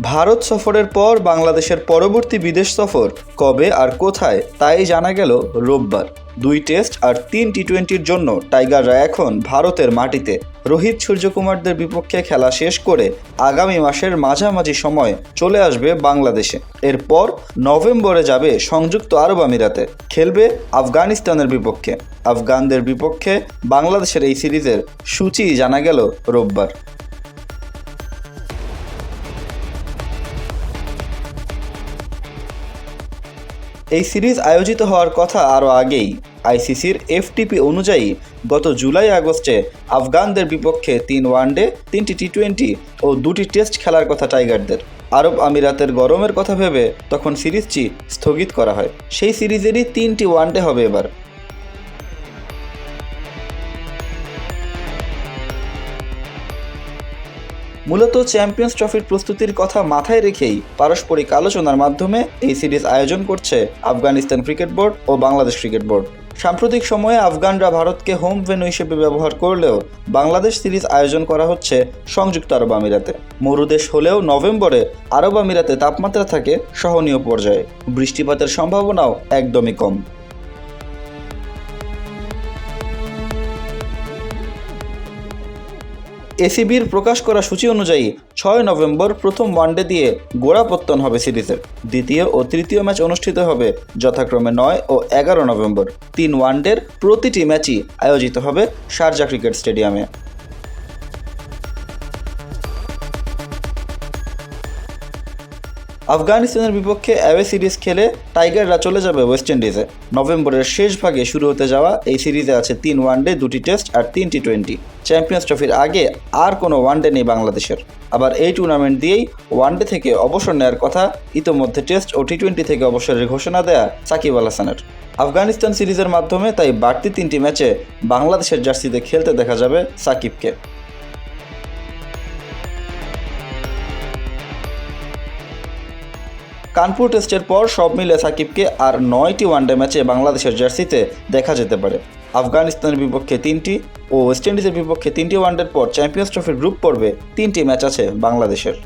ভারত সফরের পর বাংলাদেশের পরবর্তী বিদেশ সফর কবে আর কোথায় তাই জানা গেল রোববার। দুই টেস্ট আর তিন টি টোয়েন্টির জন্য টাইগাররা এখন ভারতের মাটিতে। রোহিত সূর্যকুমারদের বিপক্ষে খেলা শেষ করে আগামী মাসের মাঝামাঝি সময়ে চলে আসবে বাংলাদেশে। এরপর নভেম্বরে যাবে সংযুক্ত আরব আমিরাতে। খেলবে আফগানিস্তানের বিপক্ষে। আফগানদের বিপক্ষে বাংলাদেশের এই সিরিজের সূচি জানা গেল রোববার। এই সিরিজ আয়োজিত হওয়ার কথা আরও আগেই। আইসিসির এফটিপি অনুযায়ী গত জুলাই আগস্টে আফগানদের বিপক্ষে তিন ওয়ানডে, তিনটি টি টোয়েন্টি ও দুটি টেস্ট খেলার কথা টাইগারদের। আরব আমিরাতের গরমের কথা ভেবে তখন সিরিজটি স্থগিত করা হয়। সেই সিরিজেরই তিনটি ওয়ানডে হবে এবার। মূলত চ্যাম্পিয়ন্স ট্রফির প্রস্তুতির কথা মাথায় রেখেই পারস্পরিক আলোচনার মাধ্যমে এই সিরিজ আয়োজন করছে আফগানিস্তান ক্রিকেট বোর্ড ও বাংলাদেশ ক্রিকেট বোর্ড। সাম্প্রতিক সময়ে আফগানরা ভারতকে হোম ভেন্যু হিসেবে ব্যবহার করলেও বাংলাদেশ সিরিজ আয়োজন করা হচ্ছে সংযুক্ত আরব আমিরাতে। মরুদেশ হলেও নভেম্বরে আরব আমিরাতে তাপমাত্রা থাকে সহনীয় পর্যায়ে। বৃষ্টিপাতের সম্ভাবনাও একদমই কম। এসিবির প্রকাশ করা সূচি অনুযায়ী ছয় নভেম্বর প্রথম ওয়ানডে দিয়ে গোড়াপত্তন হবে সিরিজের। দ্বিতীয় ও তৃতীয় ম্যাচ অনুষ্ঠিত হবে যথাক্রমে নয় ও এগারো নভেম্বর। তিন ওয়ানডের প্রতিটি ম্যাচই আয়োজিত হবে শারজা ক্রিকেট স্টেডিয়ামে। আফগানিস্তানের বিপক্ষে অ্যাওয়ে সিরিজ খেলে টাইগাররা চলে যাবে ওয়েস্ট ইন্ডিজে। নভেম্বরের শেষ ভাগে শুরু হতে যাওয়া এই সিরিজে আছে তিন ওয়ানডে, দুটি টেস্ট আর তিন টি টোয়েন্টি। চ্যাম্পিয়ন্স ট্রফির আগে আর কোনো ওয়ানডে নেই বাংলাদেশের। আবার এই টুর্নামেন্ট দিয়েই ওয়ানডে থেকে অবসর নেওয়ার কথা ইতোমধ্যে টেস্ট ও টি টোয়েন্টি থেকে অবসরের ঘোষণা দেয়া সাকিব আল হাসানের। আফগানিস্তান সিরিজের মাধ্যমে তাই বাড়তি তিনটি ম্যাচে বাংলাদেশের জার্সিতে খেলতে দেখা যাবে সাকিবকে। কানপুর টেস্টের পর সব মিলে সাকিবকে আর নয়টি ওয়ানডে ম্যাচে বাংলাদেশের জার্সিতে দেখা যেতে পারে। আফগানিস্তানের বিপক্ষে তিনটি ও ওয়েস্ট ইন্ডিজের বিপক্ষে তিনটি ওয়ানডের পর চ্যাম্পিয়ন্স ট্রফির গ্রুপ পর্বে তিনটি ম্যাচ আছে বাংলাদেশের।